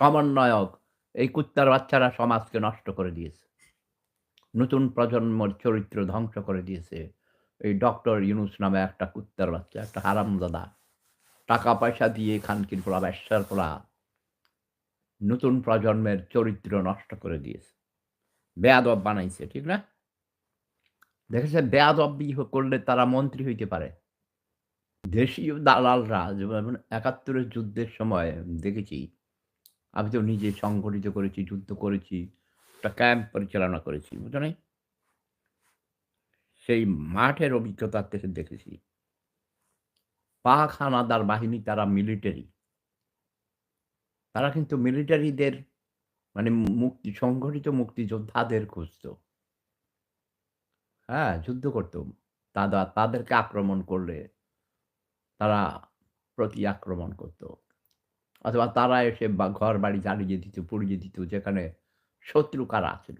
সমন্বয়ক এই কুত্তার বাচ্চারা সমাজকে নষ্ট করে দিয়েছে। নতুন প্রজন্মের চরিত্র ধ্বংস করে দিয়েছে। এই ডক্টর ইউনুস নামে একটা কুত্তার বাচ্চা, একটা হারামজাদা। টাকা পয়সা দিয়ে খানকির পোলা, বেশ্যার পোলা। নতুন প্রজন্মের চরিত্র নষ্ট করে দিয়েছে। বেয়াদব বানাইছে, ঠিক না? দেখেছেন বেয়াদবি হ করলে তারা মন্ত্রী হইতে পারে। দেশীয় দালালরা যেমন ৭১ এর যুদ্ধের সময় দেখেছি। আমি তো নিজে সংগঠিত করেছি, যুদ্ধ করেছি। একটা ক্যাম্প পরিচালনা করেছি, বুঝো নাই? সেই মাঠের অভিজ্ঞতা থেকে দেখেছি। পাক হানাদার বাহিনী তারা মিলিটারি। তারা কিন্তু মিলিটারিদের মানে মুক্তি সংগঠিত মুক্তিযোদ্ধাদের খুঁজত। হ্যাঁ, যুদ্ধ করত। তাদা তাদেরকে আক্রমণ করলে তারা প্রতি আক্রমণ করত। অথবা তারা এসে বা ঘর বাড়ি জ্বালিয়ে দিত, পুড়িয়ে দিত যেখানে শত্রু কারা ছিল।